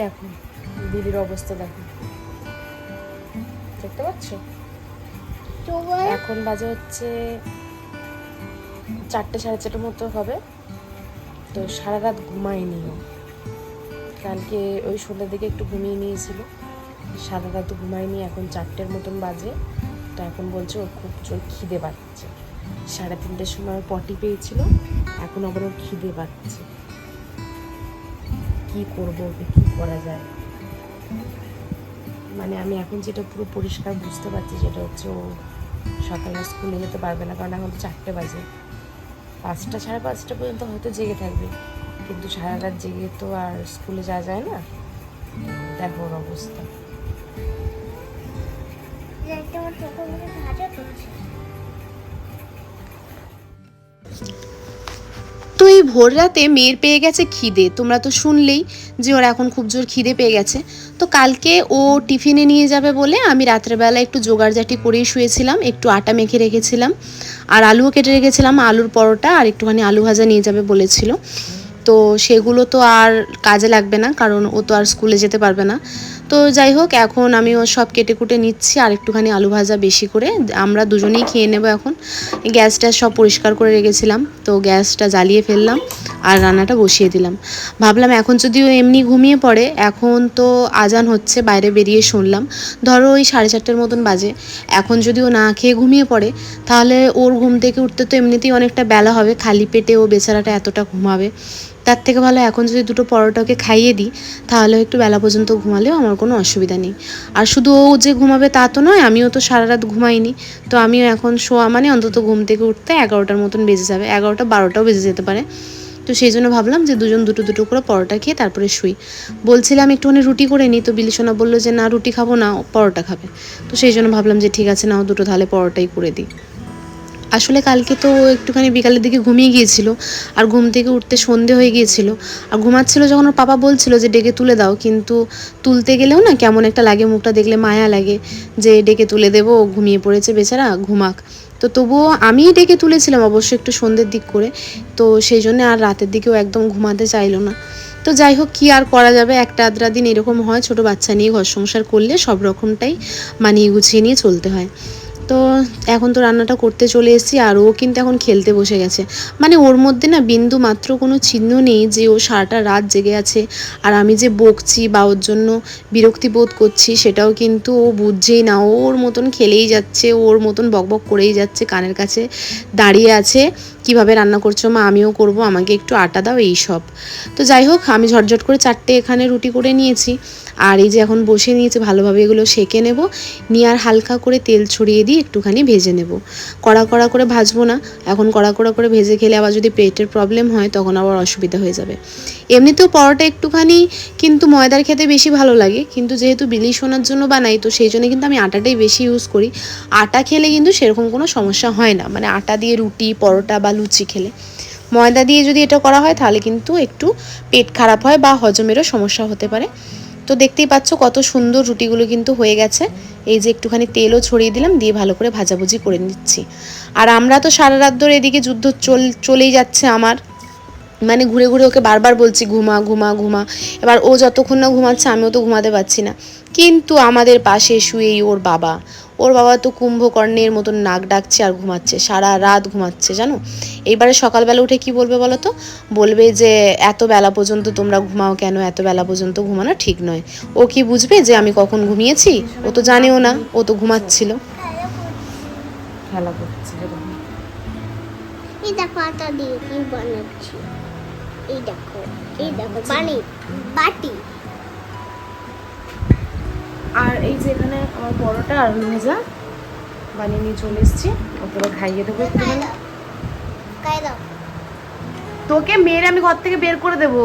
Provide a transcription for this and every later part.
দেখো দিদির অবস্থা দেখো। দেখতে পাচ্ছ? এখন বাজে হচ্ছে চারটে সাড়ে চারটের মতো হবে। তো সারা রাত ঘুমায়নি ও। কালকে ওই সন্ধ্যার দিকে একটু ঘুমিয়ে নিয়েছিল। সারা রাত ঘুমায়নি এখন চারটের মতন বাজে। তো এখন বলছে ওর খুব জোর খিদে পাচ্ছে। সাড়ে তিনটের সময় পটি পেয়েছিল এখন আবার ওর খিদে পাচ্ছে। কি করব ওকে কি করা যায়। মানে আমি এখন যেটা পুরো পরিষ্কার বুঝতে পারছি যেটা হচ্ছে ও সকালে স্কুলে যেতে পারবে না, কারণ এখন চারটে বাজে। পাঁচটা, সাড়ে পাঁচটা পর্যন্ত হয়তো জেগে থাকবে। কিন্তু সারা রাত জেগে তো আর স্কুলে যাওয়া যায় না। দেখো ওর অবস্থা। এই ভোর রাতে মেয়ের পেয়ে গেছে খিদে। তোমরা তো শুনলেই যে ওর এখন খুব জোর খিদে পেয়ে গেছে। তো কালকে ও টিফিনে নিয়ে যাবে বলে আমি রাত্রেবেলা একটু জোগাড়জাটি করেই শুয়েছিলাম, একটু আটা মেখে রেখেছিলাম, আর আলুও কেটে রেখেছিলাম, আলুর পরোটা আর একটুখানি আলু ভাজা নিয়ে যাবে বলেছিল। তো সেগুলো তো আর কাজে লাগবে না, কারণ ও তো আর স্কুলে যেতে পারবে না। তো যাই হোক, এখন আমি ও সব কেটে কুটে নিচ্ছি আর একটুখানি আলু ভাজা বেশি করে। আমরা দুজনেই খেয়ে নেব এখন। গ্যাসটা সব পরিষ্কার করে রেখেছিলাম, তো গ্যাসটা জ্বালিয়ে ফেললাম আর রান্নাটা বসিয়ে দিলাম। ভাবলাম এখন যদিও এমনি ঘুমিয়ে পড়ে, এখন তো আজান হচ্ছে, বাইরে বেরিয়ে শুনলাম। ধরো ওই সাড়ে চারটের মতন বাজে। এখন যদি ও না খেয়ে ঘুমিয়ে পড়ে, তাহলে ওর ঘুম থেকে উঠতে তো এমনিতেই অনেকটা বেলা হবে। খালি পেটে ও বেচারাটা এতটা ঘুমাবে। তার থেকে ভালো এখন যদি দুটো পরোটাকে খাইয়ে দিই, তাহলে একটু বেলা পর্যন্ত ঘুমালেও আমার কোনো অসুবিধা নেই। আর শুধু ও যে ঘুমাবে তা তো নয়, আমিও তো সারা রাত ঘুমাইনি। তো আমিও এখন শোয়া মানে অন্তত ঘুম থেকে উঠতে এগারোটার মতন বেজে যাবে। এগারোটা বারোটাও বেজে যেতে পারে। তো সেই জন্য ভাবলাম যে দুজন দুটো দুটো করে পরোটা খেয়ে তারপরে শুই। বলছিলাম একটুখানি রুটি করে নিই, তো বিলিসোনা বলল যে, না, রুটি খাব না পরোটা খাবে। তো সেই জন্য ভাবলাম যে, ঠিক আছে, নাও দুটো তাহলে পরোটাই করে দিই। আসলে কালকে তো একটুখানি বিকালের দিকে ঘুমিয়ে গিয়েছিল, আর ঘুম থেকে উঠতে সন্ধে হয়ে গিয়েছিল। আর ঘুমাচ্ছিল যখন ওর পাপা বলছিল যে, ডেকে তুলে দাও। কিন্তু তুলতে গেলেও না কেমন একটা লাগে, মুখটা দেখলে মায়া লাগে যে, ডেকে তুলে দেবো ঘুমিয়ে পড়েছে বেচারা, ঘুমাক। তো তবুও আমিই ডেকে তুলেছিলাম অবশ্য একটু সন্ধ্যের দিক করে, তো সেই জন্য আর রাতের দিকেও একদম ঘুমাতে চাইলো না। তো যাই হোক, কী আর করা যাবে? একটা আদ্রা দিন এরকম হয়, ছোট বাচ্চা নিয়ে ঘর সংসার করলে সব রকমটাই মানিয়ে গুছিয়ে নিয়ে চলতে হয়। তো এখন তো রান্নাটা করতে চলে এসেছি আর ও কিন্তু এখন খেলতে বসে গেছে। মানে ওর মধ্যে না বিন্দু মাত্র কোনো চিহ্ন নেই যে ও সারাটা রাত জেগে আছে। আর আমি যে বকছি বা ওর জন্য বিরক্তি বোধ করছি সেটাও কিন্তু ও বুঝছেই না। ওর মতন খেলেই যাচ্ছে ওর মতন বকবক করেই যাচ্ছে, কানের কাছে দাঁড়িয়ে আছে। কীভাবে রান্না করছ মা? আমিও করব, আমাকে একটু আটা দাও, এই সব। তো যাই হোক, আমি ঝটঝট করে চারটে এখানে রুটি করে নিয়েছি। আর এই যে এখন বসে নিয়েছে, ভালোভাবে এগুলো সেকে নেব। নিয়ে আর হালকা করে তেল ছড়িয়ে দিয়ে একটুখানি ভেজে নেব। কড়া কড়া করে ভাজবো না, এখন কড়া কড়া করে ভেজে খেলে আবার যদি পেটের প্রবলেম হয়, তখন আবার অসুবিধা হয়ে যাবে। এমনিতেও পরোটা একটুখানি কিন্তু ময়দার খেতে বেশি ভালো লাগে, কিন্তু যেহেতু বিলি শোনার জন্য বানাই, তো সেই জন্য কিন্তু আমি আটাটাই বেশি ইউজ করি। আটা খেলে কিন্তু সেরকম কোনো সমস্যা হয় না মানে আটা দিয়ে রুটি, পরোটা বা লুচি খেলে। ময়দা দিয়ে যদি এটা করা হয়, তাহলে কিন্তু একটু পেট খারাপ হয় বা হজমেরও সমস্যা হতে পারে। তো দেখতেই পাচ্ছ কত সুন্দর রুটিগুলো কিন্তু হয়ে গেছে। এই যে একটুখানি তেলও ছড়িয়ে দিলাম, দিয়ে ভালো করে ভাজাভুজি করে নিচ্ছি। আর আমরা তো সারা রাত ধরে এদিকে যুদ্ধ চল, চলেই যাচ্ছে আমার। মানে ঘুরে ঘুরে ওকে বারবার বলছি, ঘুমা ঘুমা ঘুমা। এবার ও যতক্ষণ না ঘুমাচ্ছে, আমিও তো ঘুমাতে পারছি না। কিন্তু আমাদের পাশে শুয়েই ওর বাবা। ওর বাবা তো কুম্ভকর্ণের মতন নাক ডাকছে আর ঘুমাচ্ছে সারা রাত ঘুমাচ্ছে জানো? এইবারে সকালবেলা উঠে কি বলবে বলো তো? বলবে যে এত বেলা পর্যন্ত তোমরা ঘুমাও কেন? এত বেলা পর্যন্ত ঘুমানো ঠিক নয়। ও কি বুঝবে যে আমি কখন ঘুমিয়েছি? ও তো জানেও না ও তো ঘুমাচ্ছিল। খেলা করছে এই দেখো আটা দিয়ে কি বানাচ্ছি। এই দেখো এই দেখো বানি বাটি। আর এই যে এখানে আমার পরোটা আর ভাজা বানিয়ে নিয়ে চলে এসেছি। ওকে খাইয়ে দেবো একটুখানি। তোকে মেরে আমি ঘর থেকে বের করে দেবো।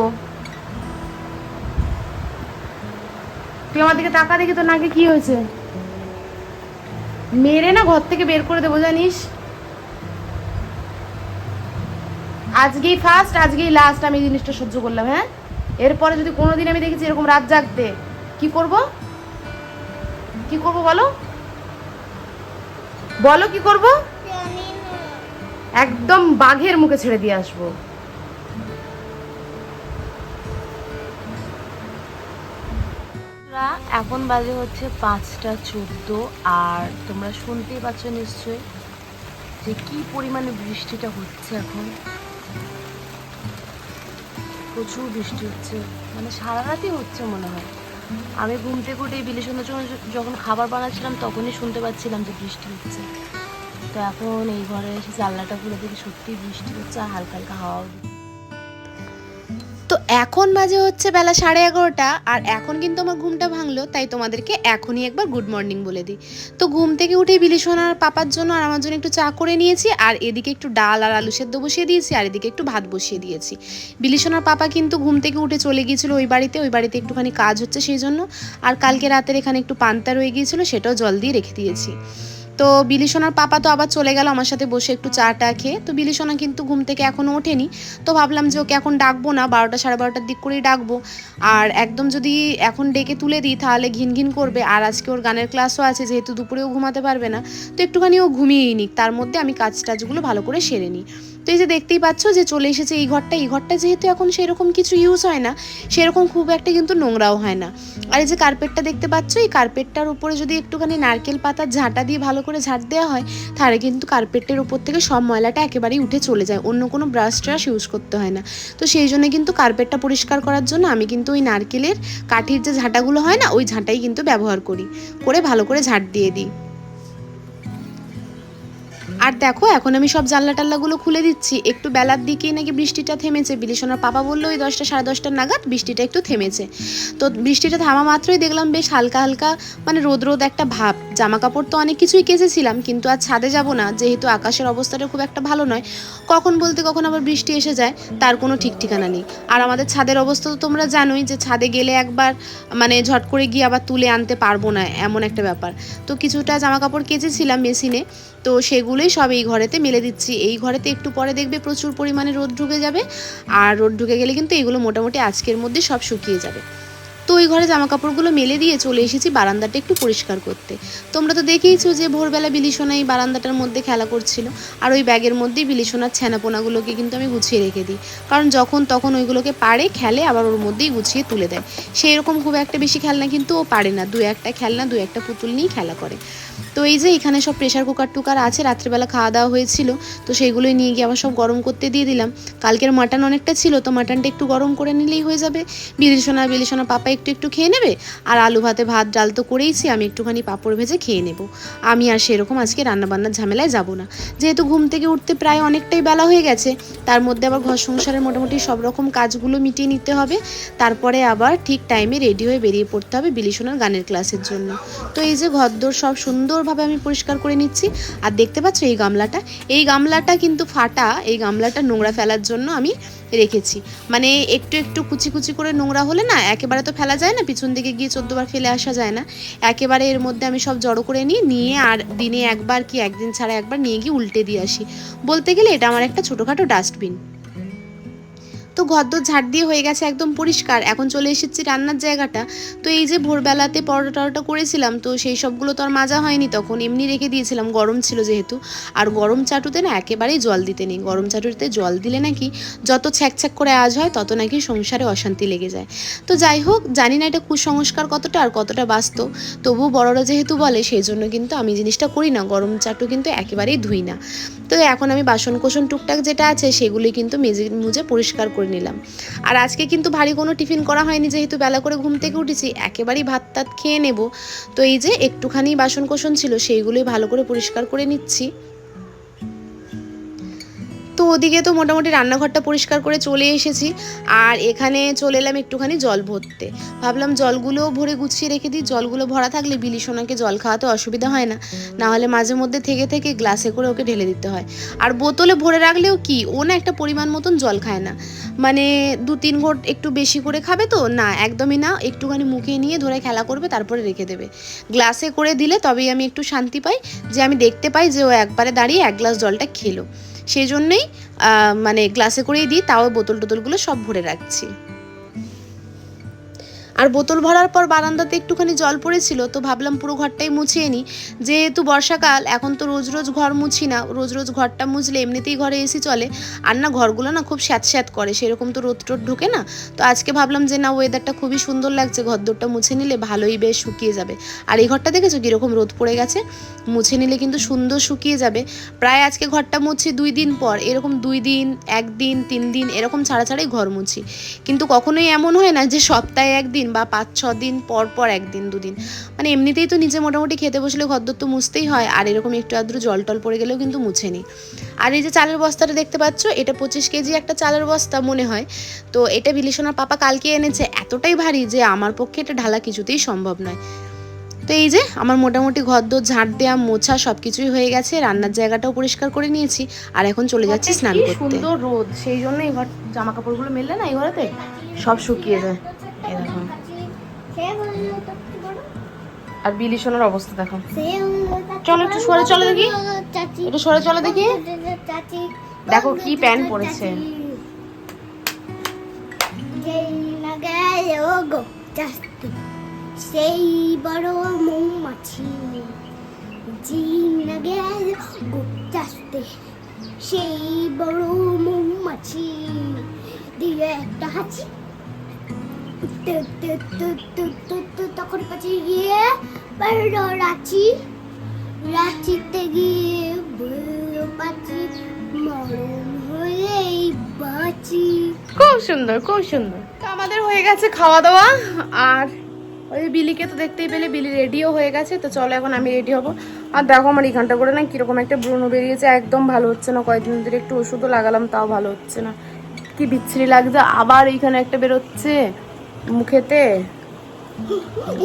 তুই আমার দিকে তাকা দেখি তোর নাকে কি হয়েছে। মেরে না ঘর থেকে বের করে দেবো, জানিস? আজকেই ফার্স্ট আজকেই লাস্ট আমি জিনিসটা সহ্য করলাম হ্যাঁ? এরপরে যদি কোনোদিন আমি দেখেছি এরকম রাত জাগতে, কি করব? কি করব বলো? বলো কি করব? একদম বাঘের মুখে ছেড়ে দিয়ে আসব। এখন বাজে হচ্ছে পাঁচটা চোদ্দ আর তোমরা শুনতেই পাচ্ছ নিশ্চয় যে কি পরিমাণে বৃষ্টিটা হচ্ছে এখন। প্রচুর বৃষ্টি হচ্ছে মানে সারা রাতই হচ্ছে মনে হয়। আমি ঘুম থেকে উঠে সন্ধ্যার সময় যখন খাবার বানাচ্ছিলাম, তখনই শুনতে পাচ্ছিলাম যে বৃষ্টি হচ্ছে। তো এখন এই ঘরে এসে জানলাটা খুলে দেখি সত্যিই বৃষ্টি হচ্ছে, আর হালকা হালকা হাওয়াও এখন বাজে হচ্ছে বেলা সাড়ে এগারোটা, আর এখন কিন্তু আমার ঘুমটা ভাঙলো, তাই তোমাদেরকে এখনই একবার গুড মর্নিং বলে দিই। তো ঘুম থেকে উঠে বিলিসোনার পাপার জন্য আর আমার জন্য একটু চা করে নিয়েছি, আর এদিকে একটু ডাল আর আলু সেদ্ধ বসিয়ে দিয়েছি, আর এদিকে একটু ভাত বসিয়ে দিয়েছি। বিলিসোনার পাপা কিন্তু ঘুম থেকে উঠে চলে গিয়েছিল ওই বাড়িতে ওই বাড়িতে একটুখানি কাজ হচ্ছে সেই জন্য, আর কালকে রাতের এখানে একটু পান্তা রয়ে গিয়েছিল, সেটাও জল দিয়ে রেখে দিয়েছি। তো বিলিসোনার পাপা তো আবার চলে গেল আমার সাথে বসে একটু চা টা খেয়ে। তো বিলিসোনা কিন্তু ঘুম থেকে এখনও ওঠেনি। তো ভাবলাম যে ওকে এখন ডাকবো না, বারোটা সাড়ে বারোটার দিক করেই ডাকবো। আর একদম যদি এখন ডেকে তুলে দিই, তাহলে ঘিন ঘিন করবে। আর আজকে ওর গানের ক্লাসও আছে, যেহেতু দুপুরেও ঘুমাতে পারবে না। তো একটুখানি ও ঘুমিয়েই নিক, তার মধ্যে আমি কাজ টাজগুলো ভালো করে সেরে নিই। তো এই যে দেখতেই পাচ্ছ যে চলে এসেছে এই ঘরটা এই ঘরটা যেহেতু এখন সেরকম কিছু ইউজ হয় না, সেরকম খুব একটা কিন্তু নোংরাও হয় না। আর এই যে কার্পেটটা দেখতে পাচ্ছ, এই কার্পেটটার উপরে যদি একটুখানি নারকেল পাতার ঝাঁটা দিয়ে ভালো করে ঝাঁট দেওয়া হয়, তাহলে কিন্তু কার্পেটের উপর থেকে সব ময়লাটা একেবারেই উঠে চলে যায়, অন্য কোনো ব্রাশ ট্রাশ ইউজ করতে হয় না। তো সেই জন্য কিন্তু কার্পেটটা পরিষ্কার করার জন্য আমি কিন্তু ওই নারকেলের কাঠির যে ঝাঁটাগুলো হয় না, ওই ঝাঁটাই কিন্তু ব্যবহার করি, করে ভালো করে ঝাঁট দিয়ে দিই। আর দেখো, এখন আমি সব জানলা টাল্লাগুলো খুলে দিচ্ছি। একটু বেলার দিকেই নাকি বৃষ্টিটা থেমেছে। বিলিসোনার পাপা বলল, ওই দশটা, সাড়ে দশটার নাগাদ বৃষ্টিটা একটু থেমেছে। তো বৃষ্টিটা থামা মাত্রই দেখলাম বেশ হালকা হালকা মানে রোদ রোদ একটা ভাব। জামা কাপড় তো অনেক কিছুই কেচেছিলাম, কিন্তু আর ছাদে যাব না। যেহেতু আকাশের অবস্থাটা খুব একটা ভালো নয়, কখন বলতে কখন আবার বৃষ্টি এসে যায়, তার কোনো ঠিক ঠিকানা নেই। আর আমাদের ছাদের অবস্থা তো তোমরা জানোই যে ছাদে গেলে একবার মানে ঝট করে গিয়ে আবার তুলে আনতে পারব না, এমন একটা ব্যাপার। তো কিছুটা জামা কাপড় কেচেছিলাম মেশিনে তো সেগুলোই সব এই ঘরেতে মেলে দিচ্ছি। এই ঘরেতে একটু পরে দেখবে প্রচুর পরিমাণে রোদ ঢুকে যাবে। আর রোদ ঢুকে গেলে কিন্তু এগুলো মোটামুটি আজকের মধ্যে সব শুকিয়ে যাবে। তো ওই ঘরে জামা কাপড়গুলো মেলে দিয়ে চলে এসেছি বারান্দাটা একটু পরিষ্কার করতে। তোমরা তো দেখেইছো যে ভোরবেলা বিলিসোনা এই বারান্দাটার মধ্যে খেলা করছিল। আর ওই ব্যাগের মধ্যেই বিলিসোনার ছানাপোনাগুলোকে কিন্তু আমি গুছিয়ে রেখে দিই। কারণ যখন তখন ওইগুলোকে পারে খেলে, আবার ওর মধ্যেই গুছিয়ে তুলে দেয়। সেই রকম খুব একটা বেশি খেলনা কিন্তু ও পারে না। দু একটা খেলনা, দু একটা পুতুল নিয়েই খেলা করে। তো এই যে এখানে সব প্রেশার কুকার টুকার আছে, রাত্রিবেলা খাওয়া দাওয়া হয়েছিল। তো সেইগুলোই নিয়ে গিয়ে আবার সব গরম করতে দিয়ে দিলাম। কালকের মাটন অনেকটা ছিল, তো মাটনটা একটু গরম করে নিলেই হয়ে যাবে। বিলিসোনা বিলিসোনা পাপা একটু একটু খেয়ে নেবে? আর আলু ভাতে ভাত, ডাল তো করেইছি, আমি একটুখানি পাঁপড় ভেজে খেয়ে নেব। আমি আর সেরকম আজকে রান্নাবান্নার ঝামেলায় যাব না। যেহেতু ঘুম থেকে উঠতে প্রায় অনেকটাই বেলা হয়ে গেছে, তার মধ্যে আবার ঘর সংসারের মোটামুটি সব রকম কাজগুলো মিটিয়ে নিতে হবে। তারপরে আবার ঠিক টাইমে রেডি হয়ে বেরিয়ে পড়তে হবে বিলিসোনার গানের ক্লাসের জন্য। তো এই যে ঘরদোর সব সুন্দরভাবে আমি পরিষ্কার করে নিচ্ছি। আর দেখতে পাচ্ছ এই গামলাটা? এই গামলাটা কিন্তু ফাটা, এই গামলাটা নোংরা ফেলার জন্য আমি রেখেছি। মানে একটু একটু কুচি কুচি করে নোংরা হলে না একেবারে তো ফেলা যায় না, পিছন দিকে গিয়ে চোদ্দবার ফেলে আসা যায় না। একেবারে এর মধ্যে আমি সব জড়ো করে নিই, নিয়ে আর দিনে একবার কি একদিন ছাড়া একবার নিয়ে গিয়ে উল্টে দিয়ে আসি। বলতে গেলে এটা আমার একটা ছোটোখাটো ডাস্টবিন। তো ঘরদোর ঝাড় দিয়ে হয়ে গেছে একদম পরিষ্কার। এখন চলে এসেছি রান্নার জায়গাটা। তো এই যে ভোরবেলাতে পরোটা টরোটা করেছিলাম, তো সেই সবগুলো তো আর মাজা হয়নি তখন। এমনি রেখে দিয়েছিলাম, গরম ছিল যেহেতু। আর গরম চাটুতে না একেবারেই জল দিতে নেই। গরম চাটুতে জল দিলে নাকি যত ছ্যাক ছ্যাক করে আজ হয়, তত নাকি সংসারে অশান্তি লেগে যায়। তো যাই হোক, জানি না এটা কুসংস্কার কতটা আর কতটা বাস্তব। তবুও বড়রা যেহেতু বলে সেই জন্য কিন্তু আমি জিনিসটা করি না। গরম চাটু কিন্তু একেবারেই ধুই না। তো এখন আমি বাসন কোসন টুকটাক যেটা আছে, সেগুলি কিন্তু মেজে মুজে পরিষ্কার করে নিলাম। আর আজকে কিন্তু ভারী কোনো টিফিন করা হয়নি, যেহেতু বেলা করে ঘুম থেকে উঠেছি, একেবারেই ভাত টাত খেয়ে নেব। তো এই যে একটুখানি বাসন কোসন ছিল, সেইগুলোই ভালো করে পরিষ্কার করে নিচ্ছি। তো ওদিকে তো মোটামুটি রান্নাঘরটা পরিষ্কার করে চলে এসেছি। আর এখানে চলে এলাম একটুখানি জল ভরতে। ভাবলাম জলগুলোও ভরে গুছিয়ে রেখে দিই। জলগুলো ভরা থাকলে বিলিসোনাকে জল খাওয়াতে অসুবিধা হয় না। না হলে মাঝে মধ্যে থেকে থেকে গ্লাসে করে ওকে ঢেলে দিতে হয়। আর বোতলে ভরে রাখলেও কি? ও না একটা পরিমাণ মতন জল খায় না। মানে দু তিন ঘট একটু বেশি করে খাবে তো? না, একদমই না। একটুখানি মুখে নিয়ে ধরে খেলা করবে, তারপরে রেখে দেবে। গ্লাসে করে দিলে তবেই আমি একটু শান্তি পাই। যে আমি দেখতে পাই যে ও একবারে দাঁড়িয়ে এক গ্লাস জলটা খেলো। সেই জন্যেই মানে গ্লাসে করেই দিই তাও বোতল টোতলগুলো সব ভরে রাখছি। আর বোতল ভরার পর বারান্দাতে একটুখানি জল পড়েছিল, তো ভাবলাম পুরো ঘরটাই মুছিয়ে নিই যেহেতু বর্ষাকাল, এখন তো রোজ রোজ ঘর মুছি না, রোজ রোজ ঘরটা মুছলে এমনিতেই ঘরে এসি চলে। আর না, ঘরগুলো না খুব স্যাঁত স্যাঁত করে, সেরকম তো রোদ টোদ ঢোকে না। তো আজকে ভাবলাম যে না ওয়েদারটা খুবই সুন্দর লাগছে ঘরদোরটা মুছে নিলে ভালোই বেশ শুকিয়ে যাবে। আর এই ঘরটা দেখেছ কীরকম রোদ পড়ে গেছে? মুছে নিলে কিন্তু সুন্দর শুকিয়ে যাবে। প্রায় আজকে ঘরটা মুছি দুই দিন পর, এরকম দুই দিন, একদিন, তিন দিন, এরকম ছাড়া ছাড়াই ঘর মুছি। কিন্তু কখনোই এমন হয় না যে সপ্তাহে একদিন বা পাঁচ ছ দিন পর পর একদিন দুদিন। মানে এমনিতেই তো নিজে মোটামুটি খেতে বসলে ঘরদোর তো মুছতেই হয় আর এরকম একটু আদ্র জল টল পড়ে গেলেও কিন্তু মুছে নিই আর এই যে চালের বস্তাটা দেখতে পাচ্ছ এটা পঁচিশ কেজি একটা চালের বস্তা মনে হয়। তো এটা বিলিসোনার পাপা কালকে এনেছে এতটাই ভারী যে আমার পক্ষে এটা ঢালা কিছুতেই সম্ভব নয়। তো এই যে আমার মোটামুটি ঘরদোর ঝাঁট দেওয়া মোছা সব কিছুই হয়ে গেছে রান্নার জায়গাটাও পরিষ্কার করে নিয়েছি আর এখন চলে যাচ্ছি স্নান করতে। সুন্দর রোদ সেই জন্য এই ঘর জামা কাপড়গুলো মেললে না এই ঘরেতে? সব শুকিয়ে যায়। আর বিলি সোনার অবস্থা দেখো। চলো একটু সরে চলো দেখি। একটু সরে চলো দেখি। দেখো কি প্যান্ট পরেছে। সেই বড় মৌমাছি। সেই বড় মৌমাছি। দিয়ে একটা হাঁচি তখন কাছে গিয়ে রাচি রাঁচিতে গিয়ে মরণ হয়েই বাঁচি খুব সুন্দর খুব সুন্দর। তো আমাদের হয়ে গেছে খাওয়া দাওয়া, আর ওই বিলিকে তো দেখতেই পেলে, বিলি রেডিও হয়ে গেছে, তো চলো এখন আমি রেডি হব। আর দেখো আমার এখানটা করে না কীরকম একটা ব্রণ বেরিয়েছে, একদম ভালো হচ্ছে না, কয়েকদিন ধরে একটু ওষুধও লাগালাম, তাও ভালো হচ্ছে না। কি বিচ্ছিরি লাগছে, আবার এইখানে একটা বেরোচ্ছে। মুখেতে?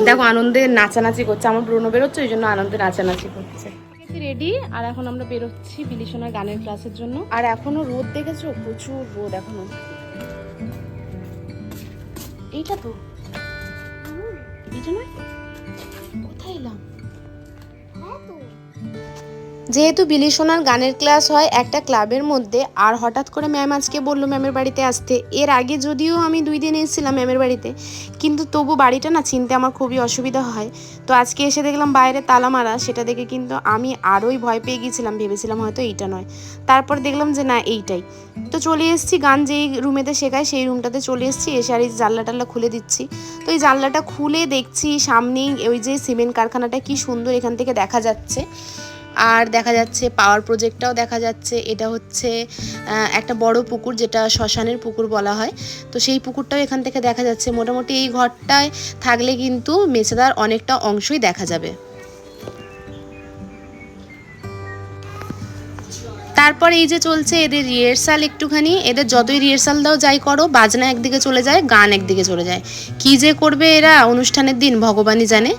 দেখো আনন্দে নাচানাচি করছে। আমার ব্রণ বেরোচ্ছে ওই জন্য আনন্দে নাচানাচি করছে। রেডি আর এখন আমরা বেরোচ্ছি বিলিশোনার গানের ক্লাসের জন্য। আর এখনও রোদ দেখেছ? প্রচুর রোদ এখনও। এইটা তো। নয় কোথায় এলাম? যেহেতু বিলিসোনার গানের ক্লাস হয় একটা ক্লাবের মধ্যে, আর হঠাৎ করে ম্যাম আজকে বলল ম্যামের বাড়িতে আসতে। এর আগে যদিও আমি দুই দিন এসেছিলাম ম্যামের বাড়িতে, কিন্তু তবু বাড়িটা না চিনতে আমার খুবই অসুবিধা হয়। তো আজকে এসে দেখলাম বাইরে তালা মারা, সেটা দেখে কিন্তু আমি আরোই ভয় পেয়ে গিয়েছিলাম, ভেবেছিলাম হয়তো এইটা নয়। তারপর দেখলাম যে না, এইটাই। তো চলে এসেছি, গান যেই রুমেতে শেখায় সেই রুমটাতে চলে এসেছি, এসে আর এই জানলা টাল্লা খুলে দিচ্ছি। তো এই জানলাটা খুলে দেখছি সামনেই ওই যে সিমেন্ট কারখানাটা কি সুন্দর এখান থেকে দেখা যাচ্ছে। আর দেখা যাচ্ছে পাওয়ার প্রজেক্টটাও দেখা যাচ্ছে। এটা হচ্ছে একটা বড় পুকুর যেটা শ্মশানের পুকুর বলা হয়। তো সেই পুকুরটাও এখান থেকে দেখা যাচ্ছে। মোটামুটি এই ঘরটায় থাকলে কিন্তু মেছেদার অনেকটা অংশই দেখা যাবে। তারপর এই যে চলছে এদের রিহার্সাল একটুখানি। এদের যতই রিহার্সাল দাও যাই করো, বাজনা একদিকে চলে যায়, গান একদিকে চলে যায়। কি যে করবে এরা, অনুষ্ঠানের দিন, ভগবানই জানে।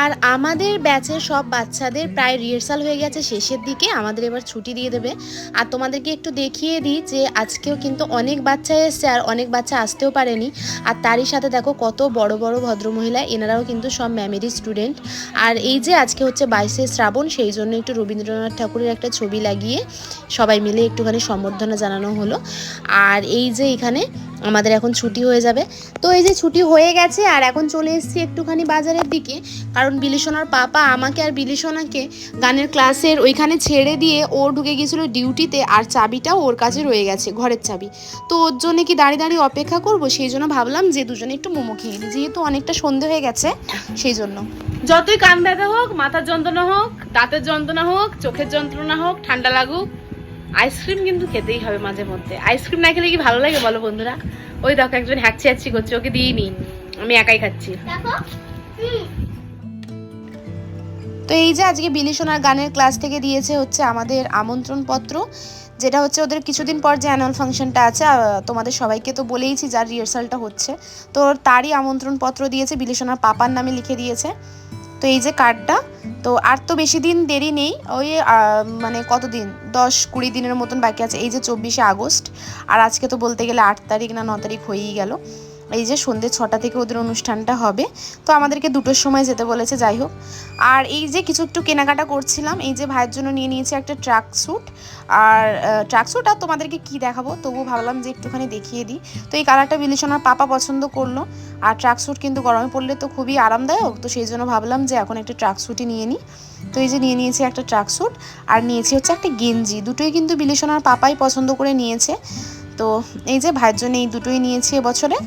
আর আমাদের ব্যাচের সব বাচ্চাদের প্রায় রিহার্সাল হয়ে গেছে, শেষের দিকে। আমাদের এবার ছুটি দিয়ে দেবে। আর তোমাদেরকে একটু দেখিয়ে দিই যে আজকেও কিন্তু অনেক বাচ্চা এসছে আর অনেক বাচ্চা আসতেও পারেনি। আর তারই সাথে দেখো কত বড় বড় ভদ্রমহিলা, এনারাও কিন্তু সব ম্যামেরই স্টুডেন্ট আর এই যে আজকে হচ্ছে বাইশে শ্রাবণ, সেই জন্য একটু রবীন্দ্রনাথ ঠাকুরের একটা ছবি লাগিয়ে সবাই মিলে একটুখানি সম্বর্ধনা জানানো হলো। আর এই যে এখানে আমাদের এখন ছুটি হয়ে যাবে। তো এই যে ছুটি হয়ে গেছে আর এখন চলে এসেছি একটুখানি বাজারের দিকে। কারণ বিলিসোনার পাপা আমাকে আর বিলিসোনাকে গানের ক্লাসের ওইখানে ছেড়ে দিয়ে ও ঢুকে গিয়েছিল ডিউটিতে আর চাবিটাও ওর কাছে রয়ে গেছে, ঘরের চাবি। তো ওর জন্য কি দাঁড়িয়ে দাঁড়িয়ে অপেক্ষা করব? সেই জন্য ভাবলাম যে দুজনে একটু মোমো খেয়ে নিই। যেহেতু অনেকটা সন্ধে হয়ে গেছে, সেই জন্য। যতই কান ব্যথা হোক, মাথার যন্ত্রণা হোক, দাঁতের যন্ত্রণা হোক, চোখের যন্ত্রণা হোক, ঠান্ডা লাগুক আইসক্রিম কিন্তু খেতেই হবে মাঝে মধ্যে। আইসক্রিম না খেলে কি ভালো লাগে বলো বন্ধুরা? ওই দেখো একজন হ্যাচ্ছি হ্যাচ্ছি করছে ওকে দিইনি আমি একাই খাচ্ছি। তো এই যে আজকে বিলিসোনার গানের ক্লাস থেকে দিয়েছে হচ্ছে আমাদের আমন্ত্রণ পত্র যেটা হচ্ছে ওদের কিছুদিন পর যে অ্যানুয়াল ফাংশনটা আছে তোমাদের সবাইকে তো বলেইছি যার রিহার্সালটা হচ্ছে। তো তারই আমন্ত্রণ পত্র দিয়েছে বিলিসোনার পাপার নামে লিখে দিয়েছে। তো এই যে কার্ডটা তো আর তো বেশি দিন দেরি নেই। ওই মানে কতদিন? দশ কুড়ি দিনের মতন বাকি আছে। এই যে চব্বিশে আগস্ট, আর আজকে তো বলতে গেলে আট তারিখ না ন তারিখ হয়েই গেল। এই যে সন্ধ্যে ছটা থেকে ওদের অনুষ্ঠানটা হবে, তো আমাদেরকে দুটোর সময় যেতে বলেছে, যাই হোক। আর এই যে কিছু একটু কেনাকাটা করছিলাম, এই যে ভাইয়ের জন্য নিয়ে নিয়েছি একটা ট্রাক স্যুট। আর ট্রাক স্যুট আর তোমাদেরকে কি দেখাবো, তবুও ভাবলাম যে একটুখানি দেখিয়ে দিই। তো এই কালারটা বিলিশনার পাপা পছন্দ করল, আর ট্রাক স্যুট কিন্তু গরমে পড়লে তো খুবই আরামদায়ক, তো সেই জন্য ভাবলাম যে এখন একটা ট্রাক স্যুটই নিয়ে নিই। তো এই যে নিয়ে নিয়েছি একটা ট্রাক স্যুট, আর নিয়েছি হচ্ছে একটা গেঞ্জি, দুটোই কিন্তু বিলিশনার পাপাই পছন্দ করে নিয়েছে। তো এই যে ভাইয়ের জন্য এই দুটোই নিয়েছি এবছরে।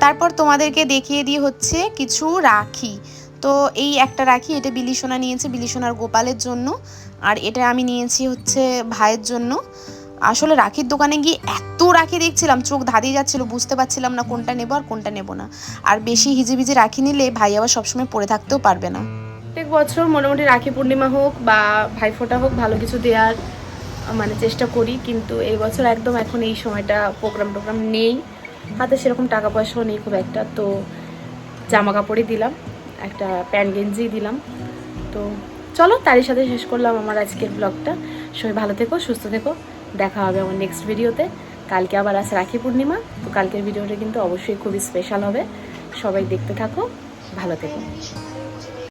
তারপর তোমাদেরকে দেখিয়ে দিই হচ্ছে কিছু রাখি। তো এই একটা রাখি, এটা বিলিসোনা নিয়েছে বিলিসোনার গোপালের জন্য। আর এটা আমি নিয়েছি হচ্ছে ভাইয়ের জন্য। আসলে রাখির দোকানে গিয়ে এত রাখি দেখছিলাম, চোখ ধাঁধিয়ে যাচ্ছিল, বুঝতে পারছিলাম না কোনটা নেব আর কোনটা নেব না। আর বেশি হিজিবিজি রাখি নিলে ভাই আবার সবসময় পরে থাকতেও পারবে না। প্রত্যেক বছর মোটামুটি রাখি পূর্ণিমা হোক বা ভাইফোঁটা হোক, ভালো কিছু দেওয়ার মানে চেষ্টা করি। কিন্তু এই বছর একদম এখন এই সময়টা প্রোগ্রাম টোগ্রাম নেই। হাতে সেরকম টাকা পয়সাও নেই খুব একটা, তো জামা কাপড়ই দিলাম, একটা প্যান্ট গেঞ্জি দিলাম। তো চলো, তারই সাথে শেষ করলাম আমার আজকের ব্লগটা। সবাই ভালো থেকো, সুস্থ থেকো, দেখা হবে আমার নেক্সট ভিডিওতে কালকে আবার আছে রাখি পূর্ণিমা, তো কালকের ভিডিওটা কিন্তু অবশ্যই খুবই স্পেশাল হবে। সবাই দেখতে থাকো, ভালো থেকো।